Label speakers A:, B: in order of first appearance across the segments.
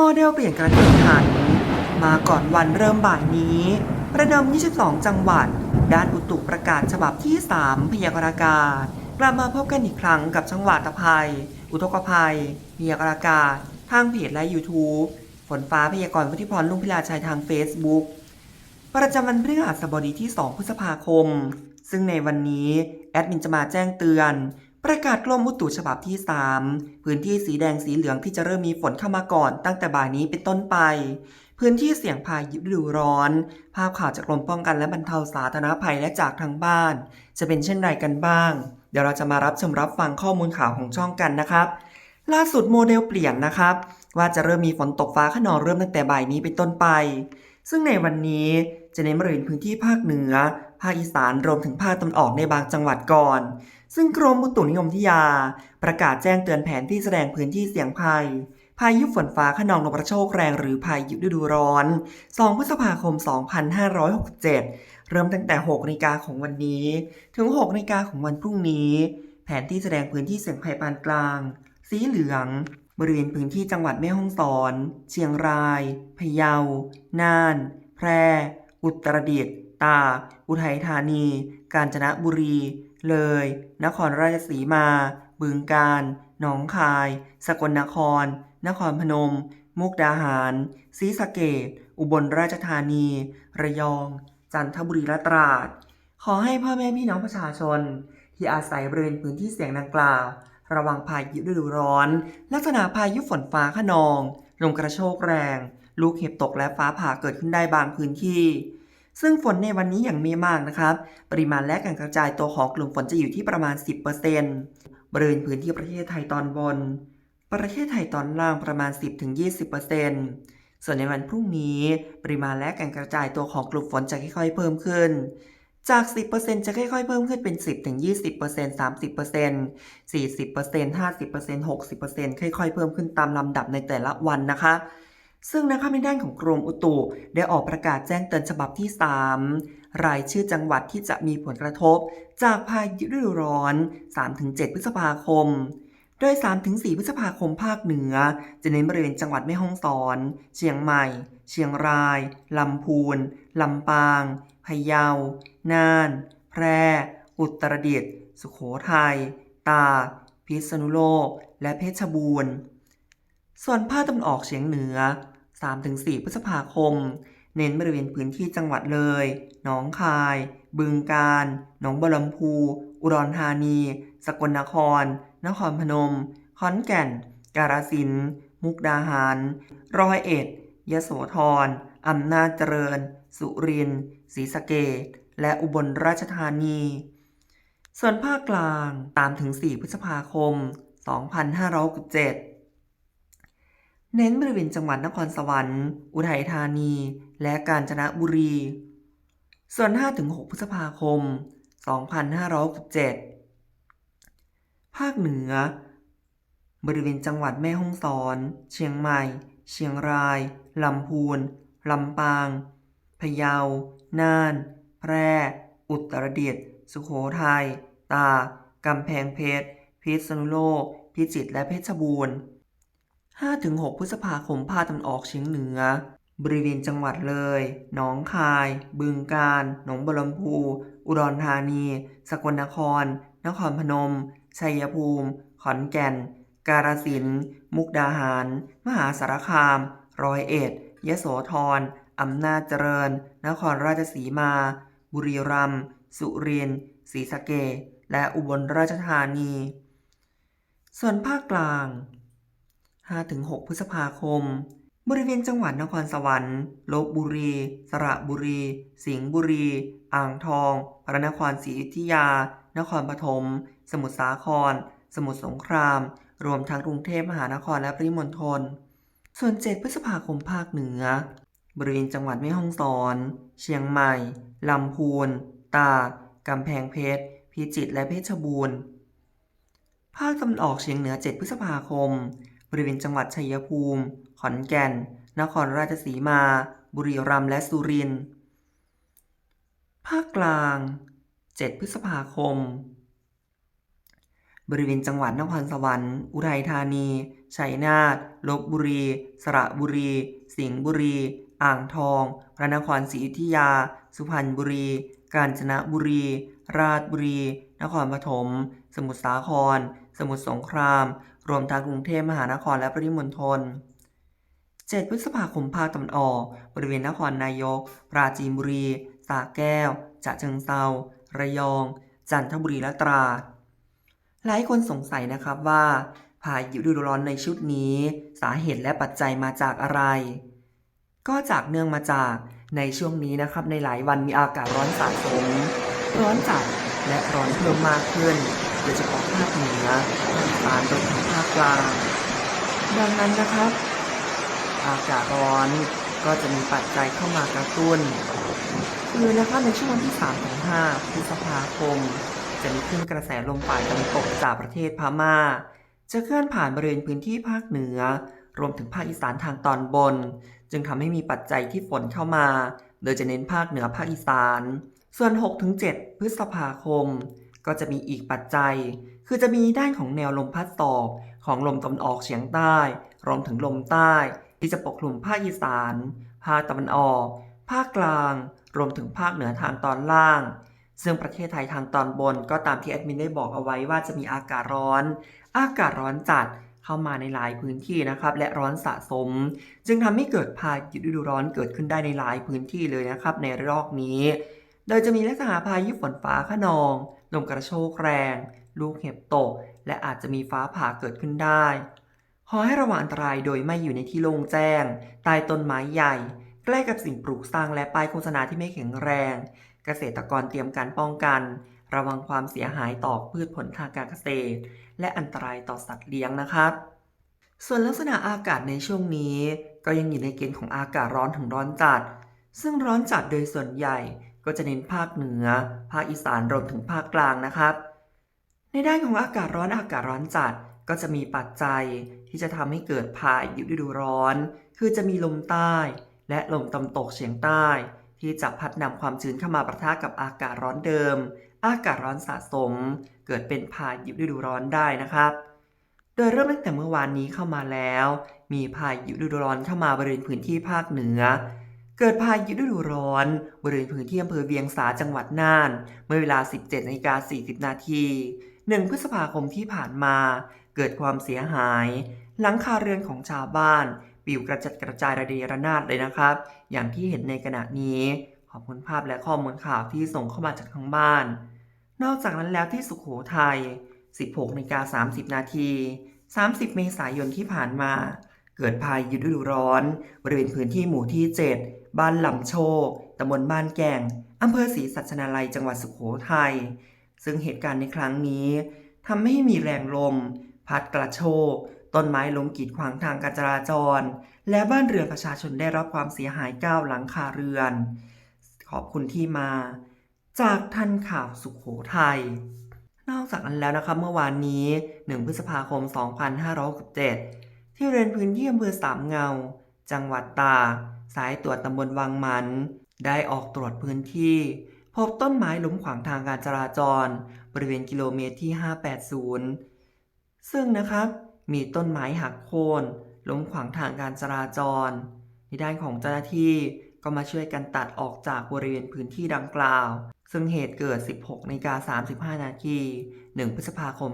A: โมเดลเปลี่ยนกระทันหัน มาก่อนวันเริ่มบ่ายนี้ ประเดิม 22 จังหวัด ด้านอุตุประกาศฉบับที่ 3 พยากรณ์อากาศ กลับมาพบกันอีกครั้งกับจังหวัดตภัย อุทกภัย พยากรณ์อากาศ ทางเพจและ YouTube ฝนฟ้าพยากรณ์วุฒิพรลุงพิลาชัยทาง Facebook ประจำวันพฤหัสบดีที่ 2 พฤษภาคม ซึ่งในวันนี้ แอดมินจะมาแจ้งเตือน ประกาศกรมอุตุฉบับที่ 3 พื้นที่สีแดงสีเหลืองที่จะเริ่มมีฝนเข้ามาก่อนตั้งแต่บ่ายนี้เป็นต้นไป พื้นที่เสี่ยงพายุฤดูร้อน ภาพข่าวจากกรมป้องกันและบรรเทาสาธารณภัยและจากทางบ้าน จะเป็นเช่นไรกันบ้าง เดี๋ยวเราจะมารับชมรับฟังข้อมูลข่าวของช่องกันนะครับ ล่าสุดโมเดลเปลี่ยนนะครับ ว่าจะเริ่มมีฝนตกฟ้าขนองเริ่มตั้งแต่บ่ายนี้เป็นต้นไป ซึ่งในวันนี้จะเน้นบริเวณพื้นที่ภาคเหนือ ภาคอีสานรวมถึงภาคตะวันออกในบางจังหวัดก่อน ซึ่งกรมอุตุนิยมวิทยา ประกาศแจ้งเตือนแผนที่แสดงพื้นที่เสี่ยงภัย พายุฝนฟ้าขนองลมกระโชกแรงหรือพายุฤดูร้อน 2 พฤษภาคม 2567 เริ่มตั้งแต่ 6นาฬิกาของวันนี้ ถึง 6นาฬิกาของวันพรุ่งนี้ แผนที่แสดงพื้นที่เสี่ยงภัยปานกลาง สีเหลือง บริเวณพื้นที่จังหวัดแม่ฮ่องสอน เชียงราย พะเยา น่าน แพร่ อุตรดิตถ์ ตาก อุทัยธานี กาญจนบุรี เลย นครราชสีมา บึงกาฬ หนองคาย สกลนคร นครพนม มุกดาหาร ศรีสะเกษ อุบลราชธานี ระยอง จันทบุรีและตราด ขอให้พ่อแม่พี่น้องประชาชน ที่อาศัยบริเวณพื้นที่เสี่ยงดังกล่าว ระวังพายุฤดูร้อน ลักษณะพายุฝนฟ้าขนอง ลมกระโชกแรง ลูกเห็บตกและฟ้าผ่าเกิดขึ้นได้บางพื้นที่ ซึ่งฝนในวันนี้อย่างไม่มากนะครับ ปริมาณและการกระจายตัวของกลุ่มฝนจะอยู่ที่ประมาณ 10%บริเวณพื้นที่ประเทศไทยตอนบน ประเทศไทยตอนล่างประมาณ 10-20%ส่วนในวันพรุ่งนี้ ปริมาณและการกระจายตัวของกลุ่มฝนจะค่อยๆเพิ่มขึ้น จาก 10%จะค่อยๆ เพิ่มขึ้นเป็น 10ถึง20% 30% 40% 50% 60%ค่อยๆ เพิ่มขึ้นตามลำดับในแต่ละวันนะคะ ซึ่งนะครับในด้านของกรมอุตุได้ออกประกาศแจ้งเตือนฉบับที่ 3 รายชื่อจังหวัดที่จะมีผลกระทบ จากพายุฤดูร้อน 3-7 พฤษภาคม โดย 3-4 พฤษภาคมภาคเหนือ จะเน้นบริเวณจังหวัดแม่ฮ่องสอน เชียงใหม่ เชียงราย ลำพูน ลำปาง พะเยา น่าน แพร่ อุตรดิตถ์ สุโขทัย ตาก พิษณุโลก และเพชรบูรณ์ ส่วนภาคตะวันออกเฉียงเหนือ 3-4 พฤษภาคม เน้นบริเวณพื้นที่จังหวัดเลย หนองคาย บึงกาฬ หนองบัวลำพู อุดรธานี สกลนคร นครพนม ขอนแก่น กาฬสินธุ์ มุกดาหาร ร้อยเอ็ด ยโสธรอำนาจเจริญ สุรินทร์ศรีสะเกษ และอุบลราชธานี ส่วนภาคกลาง3-4พฤษภาคม 2567 เน้นบริเวณจังหวัดนครสวรรค์ อุทัยธานี และกาญจนบุรี ส่วน 5-6 พฤษภาคม 2567 ภาคเหนือบริเวณจังหวัดแม่ฮ่องสอน เชียงใหม่ เชียงราย ลำพูน ลำปาง พะเยา น่าน แพร่ อุตรดิตถ์สุโขทัย ตากกำแพงเพชร พิษณุโลก พิจิตรและเพชรบูรณ์ 5-6 พฤษภาคมภาคตะวันออกเฉียงเหนือ บริเวณจังหวัดเลย หนองคาย บึงกาฬ หนองบัวลำพู อุดรธานี สกลนคร นครพนม ชัยภูมิ ขอนแก่น กาฬสินธุ์ มุกดาหาร มหาสารคาม ร้อยเอ็ด ยโสธร อำนาจเจริญ นครราชสีมา บุรีรัมย์สุรินทร์ศรีสะเกษและอุบลราชธานี ส่วนภาคกลาง 5-6 พฤษภาคม บริเวณจังหวัดนครสวรรค์ลบบุรี สระบุรี สิงห์บุรี อ่างทอง พระนครศรีอยุธยา นครปฐม สมุทรสาคร สมุทรสงคราม รวมทั้งกรุงเทพมหานครและปริมณฑล ส่วน 7 พฤษภาคมภาคเหนือ บริเวณจังหวัดแม่ฮ่องสอน เชียงใหม่ ลำพูน ตากกำแพงเพชร พิจิตร และเพชรบูรณ์ ภาคตะวันออกเฉียงเหนือ 7 พฤษภาคม บริเวณจังหวัดชัยภูมิ ขอนแก่น นครราชสีมา บุรีรัมย์ และสุรินทร์ ภาคกลาง 7 พฤษภาคม บริเวณจังหวัดนครสวรรค์ อุทัยธานี ชัยนาท ลบบุรี สระบุรี สิงห์บุรี อ่างทอง พระนครศรีอยุธยา สุพรรณบุรี กาญจนบุรี ราชบุรี นครปฐม สมุทรสาคร สมุทรสงคราม รวมทั้งกรุงเทพมหานครและปริมณฑล 7 พฤษภาคมภาคตะวันออก บริเวณนครนายก ปราจีนบุรีสระแก้วจะเชิงเซาระยอง จันทบุรีและตราด หลายคนสงสัยนะครับว่าพายุฤดูร้อนในชุดนี้ สาเหตุและปัจจัยมาจากอะไร ก็จากเนื่องมาจากในช่วงนี้นะครับในหลายวันมีอากาศร้อนสะสม ร้อนจัดและร้อนเพิ่มมากขึ้น โดยเฉพาะภาคเหนือภาคอีสานรวมถึงภาคกลาง ดังนั้นนะครับ อากาศร้อนก็จะมีปัจจัยเข้ามากระตุ้น คือนะครับในช่วงวันที่3ถึง5พฤษภาคม จะมีคลื่นกระแสลมฝ่ายตะวันตกจากประเทศพม่า จะเคลื่อนผ่านบริเวณพื้นที่ภาคเหนือ รวมถึงภาคอีสานทางตอนบน จึงทำให้มีปัจจัยที่ฝนเข้ามา โดยจะเน้นภาคเหนือภาคอีสาน ส่วน 6-7 พฤษภาคม ก็จะมีอีกปัจจัย คือจะมีด้านของแนวลมพัดศอกของลมตะวันออกเฉียงใต้ รวมถึงลมใต้ ที่จะปกคลุมภาคอีสาน ภาคตะวันออก ภาคกลาง รวมถึงภาคเหนือทางตอนล่าง ซึ่งประเทศไทยทางตอนบนก็ตามที่แอดมินได้บอกเอาไว้ว่าจะมีอากาศร้อน อากาศร้อนจัด เข้ามาในหลายพื้นที่นะครับและร้อนสะสม จึงทำให้เกิดพายุฤดูร้อนเกิดขึ้นได้ในหลายพื้นที่เลยนะครับในรอกนี้ โดยจะมีลักษณะพายุฝนฟ้าขนองลมกระโชกแรง ลูกเห็บตก และอาจจะมีฟ้าผ่าเกิดขึ้นได้ขอให้ระวังอันตรายโดยไม่อยู่ในที่โล่งแจ้ง ใต้ต้นไม้ใหญ่ ใกล้กับสิ่งปลูกสร้างและป้ายโฆษณาที่ไม่แข็งแรง เกษตรกรเตรียมการป้องกัน ระวังความเสียหายต่อพืชผลทางการเกษตร และอันตรายต่อสัตว์เลี้ยงนะครับ ส่วนลักษณะอากาศในช่วงนี้ ก็ยังอยู่ในเกณฑ์ของอากาศร้อนถึงร้อนจัด ซึ่งร้อนจัดโดยส่วนใหญ่ก็จะเน้นภาคเหนือ ภาคอีสานรวมถึงภาคกลางนะครับ ในด้านของอากาศร้อนอากาศร้อนจัดก็จะมีปัจจัยที่จะทำให้เกิดพายุฤดูร้อน คือจะมีลมใต้ และลมตะวันตกเฉียงใต้ ที่จะพัดนำความชื้นเข้ามาประทะกับอากาศร้อนเดิม อากาศร้อนสะสม เกิดเป็นพายุฤดูร้อนได้นะครับ โดยเริ่มตั้งแต่เมื่อวานนี้เข้ามาแล้ว มีพายุฤดูร้อนเข้ามาบริเวณพื้นที่ภาคเหนือ เกิดพายุฤดูร้อน บริเวณพื้นที่อำเภอเวียงสาจังหวัดน่าน เมื่อเวลา 17นาฬิกา40 นาที 1 พฤษภาคมที่ผ่านมา เกิดความเสียหาย หลังคาเรือนของชาวบ้านปลิวกระจัดกระจายระเดระนาดเลยนะครับ อย่างที่เห็นในขณะนี้ อบคุณภาพและข้อมูลข่าวที่ส่งเข้ามาจากทางบ้าน นอกจากนั้นแล้วที่สุขโขทัย 16นาฬิกา30 นาที 30 เมษายนที่ผ่านมา เกิดพายุฤดูร้อน บริเวณพื้นที่หมู่ที่ 7 บ้านลำโชคตำบลบ้านแก่งอำเภอศรีสัชนาลัยจังหวัดสุขโขทัย ซึ่งเหตุการณ์ในครั้งนี้ทำให้มีแรงลม พัดกระโชกต้นไม้ล้มกีดขวางทางการจราจร และบ้านเรือนประชาชนได้รับความเสียหายเก้าหลังคาเรือน ขอบคุณที่มา จากทันข่าวสุขโขทัยนอกจากนั้นแล้วนะครับเมื่อวานนี้ 1 พฤษภาคม 2567 ที่เรือนพื้นที่อำเภอสามเงา จังหวัดตา สายตรวจตำบลวังมัน ได้ออกตรวจพื้นที่ พบต้นไม้ล้มขวางทางการจราจร บริเวณกิโลเมตรที่ 580 ซึ่งนะครับมีต้นไม้หักโค่นล้มขวางทางการจราจร ในด้านของเจ้าหน้าที่ ก็มาช่วยกันตัดออกจากบริเวณพื้นที่ดังกล่าว ซึ่งเหตุเกิด 16นาฬิกา35 นาที 1 พฤษภาคม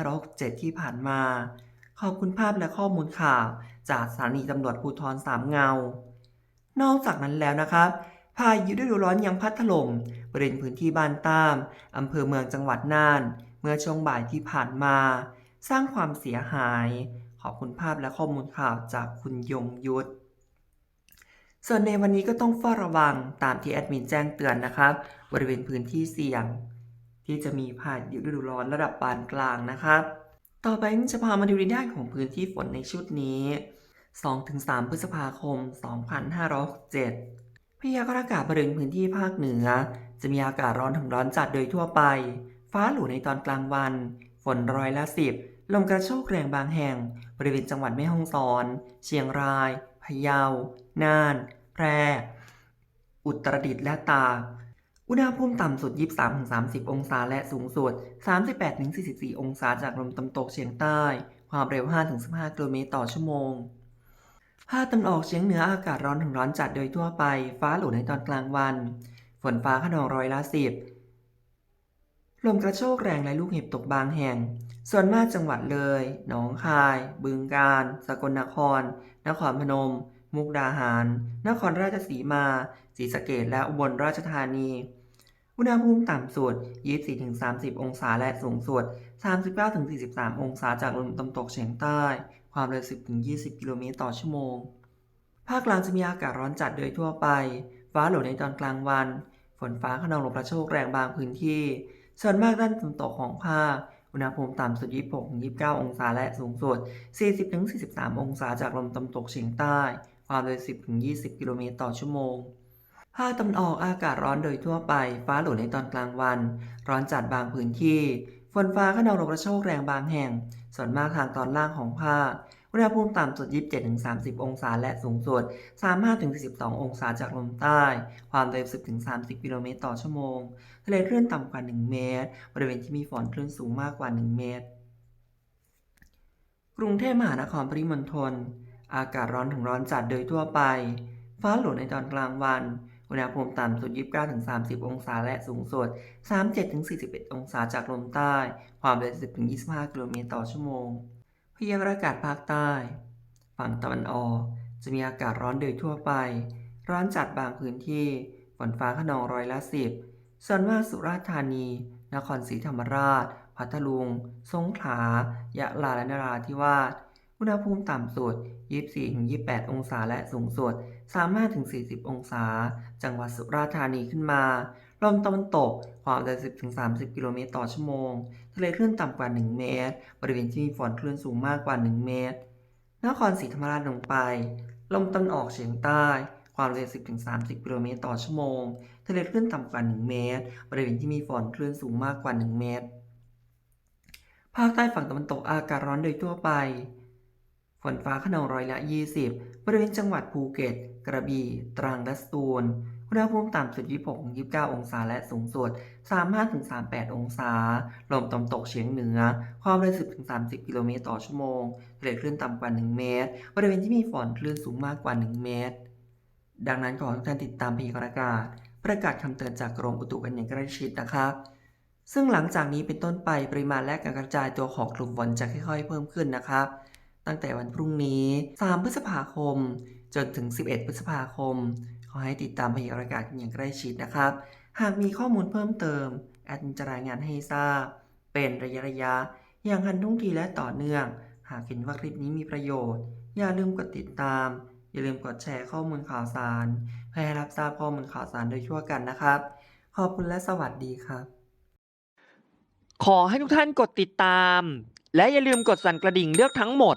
A: 2567 ที่ผ่านมา ขอบคุณภาพและข้อมูลข่าว จากสถานีตำรวจภูธรสามเงา นอกจากนั้นแล้วนะครับ พายุฤดูร้อนยังพัดถล่มบริเวณพื้นที่บ้านตามอำเภอเมืองจังหวัดน่าน เมื่อช่วงบ่ายที่ผ่านมา สร้างความเสียหาย ขอบคุณภาพและข้อมูลข่าวจากคุณยงยุทธ ส่วนในวันนี้ก็ต้องเฝ้าระวังตามที่แอดมินแจ้งเตือนนะครับ บริเวณพื้นที่เสี่ยง ที่จะมีพายุฤดูร้อนระดับปานกลางนะครับ ต่อไปจะพามาดูในด้านของพื้นที่ฝนในชุดนี้ 2-3 พฤษภาคม 2567พยากรณ์อากาศบริเวณพื้นที่ภาคเหนือ จะมีอากาศร้อนถึงร้อนจัดโดยทั่วไป ฟ้าหลู่ในตอนกลางวัน ฝนร้อยละสิบลมกระโชกแรงบางแห่ง บริเวณจังหวัดแม่ฮ่องสอน เชียงราย พะเยา น่าน แพร่อุตรดิตถ์และตา อุณหภูมิต่ำสุด 23-30 องศาและสูงสุด 38-44 องศาจากลมตะวันตกเฉียงใต้ ความเร็ว 5-15 กิโลเมตรต่อชั่วโมงภาคตะวันออกเฉียงเหนืออากาศร้อนถึงร้อนจัดโดยทั่วไป ฟ้าหลวในตอนกลางวัน ฝนฟ้าขนองร้อยละสิบลมกระโชกแรงและลูกเห็บตกบางแห่ง ส่วนมากจังหวัดเลย หนองคาย บึงกาฬ สกลนคร นครพนม มุกดาหาร นครราชสีมาศรีสะเกษและอุบลราชธานี อุณหภูมิต่ำสุด 24-30 องศาและสูงสุด 39-43 องศาจากลมตะวันตกเฉียงใต้ ความเร็ว 10-20 กิโลเมตรต่อชั่วโมง ภาคกลางจะมีอากาศร้อนจัดโดยทั่วไป ฟ้าหลวในตอนกลางวัน ฝนฟ้าขนองลมกระโชกแรงบางพื้นที่ ส่วนมากด้านตะวันตกของภาคอุณหภูมิต่ำสุด 26-29 องศาและสูงสุด 40-43 องศาจากลมตะวันตกเฉียงใต้ ความเร็ว 10-20 กิโลเมตรต่อชั่วโมงภาคตะวันออกอากาศร้อนโดยทั่วไป ฟ้าหลวในตอนกลางวัน ร้อนจัดบางพื้นที่ ฝนฟ้าขนองลมกระโชกแรงบางแห่ง ส่วนมากทางตอนล่างของภาคอุณหภูมิต่ำสุด 27-30 องศาและสูงสุด 35-42 องศาจากลมใต้ ความเร็ว 10-30 กิโลเมตรต่อชั่วโมง ทะเลคลื่นต่ำกว่า 1 เมตร บริเวณที่มีฝนคลื่นสูงมากกว่า 1 เมตร กรุงเทพมหานครปริมณฑล อากาศร้อนถึงร้อนจัดโดยทั่วไป ฟ้าหลวในตอนกลางวัน อุณหภูมิต่ำสุด 29-30 องศาและสูงสุด 37-41 องศาจากลมใต้ ความเร็ว 10-25 กิโลเมตรต่อชั่วโมง พยากรณ์อากาศภาคใต้ ฝั่งตะวันออก จะมีอากาศร้อนโดยทั่วไป ร้อนจัดบางพื้นที่ ฝนฟ้าขนองร้อยละสิบส่วนมากสุราษฎร์ธานี นครศรีธรรมราช พัทลุง สงขลา ยะลา และนราธิวาส อุณหภูมิต่ำสุด 24-28 องศาและสูงสุด 35-40 องศา จังหวัดสุราษฎร์ธานีขึ้นมา ลมตะวันตก ความเร็ว10-30 กิโลเมตรต่อชั่วโมง ทะเลคลื่นต่ำกว่า 1 เมตร บริเวณที่มีฝนคลื่นสูงมากกว่า 1 เมตร นครศรีธรรมราชลงไป ลมตะวันออกเฉียงใต้ ความเร็ว10-30 กิโลเมตรต่อชั่วโมง ทะเลคลื่นต่ำกว่า 1 เมตร บริเวณที่มีฝนคลื่นสูงมากกว่า 1 เมตร ภาคใต้ฝั่งตะวันตกอากาศร้อนโดยทั่วไป นฟ้าขนองร้อยละ 20 บริเวณจังหวัดภูเก็ต กระบี่ ตรังและสตูล อุณหภูมิต่ำสุด 26-29 องศาและสูงสุด 35-38 องศา ลมตะวันตกเฉียงเหนือ ความเร็ว 10-30 กิโลเมตรต่อชั่วโมงทะเลคลื่นต่ำกว่า 1 เมตร บริเวณที่มีฝนคลื่นสูงมากกว่า 1 เมตร ดังนั้นขอทุกท่านติดตามพยากรณ์อากาศ ประกาศคำเตือนจากกรมอุตุกันอย่างใกล้ชิดนะครับซึ่งหลังจากนี้เป็นต้นไปปริมาณและการกระจายตัวของกลุ่มฝนจะค่อยๆ เพิ่มขึ้นนะครับ ตั้งแต่วันพรุ่งนี้ 3 พฤษภาคม จนถึง 11 พฤษภาคม ขอให้ติดตามพยากรณ์อากาศอย่างใกล้ชิดนะครับ หากมีข้อมูลเพิ่มเติมแอดมินจะรายงานให้ทราบ เป็นระยะระยะๆอย่างทันท่วงทีและต่อเนื่อง หากเห็นว่าคลิปนี้มีประโยชน์ อย่าลืมกดติดตาม อย่าลืมกดแชร์ข้อมูลข่าวสารเพื่อให้รับทราบข้อมูลข่าวสารโดยทั่วกันนะครับ ขอบคุณและสวัสดีครับ
B: ขอให้ทุกท่านกดติดตาม และอย่าลืมกดสั่นกระดิ่งเลือกทั้งหมด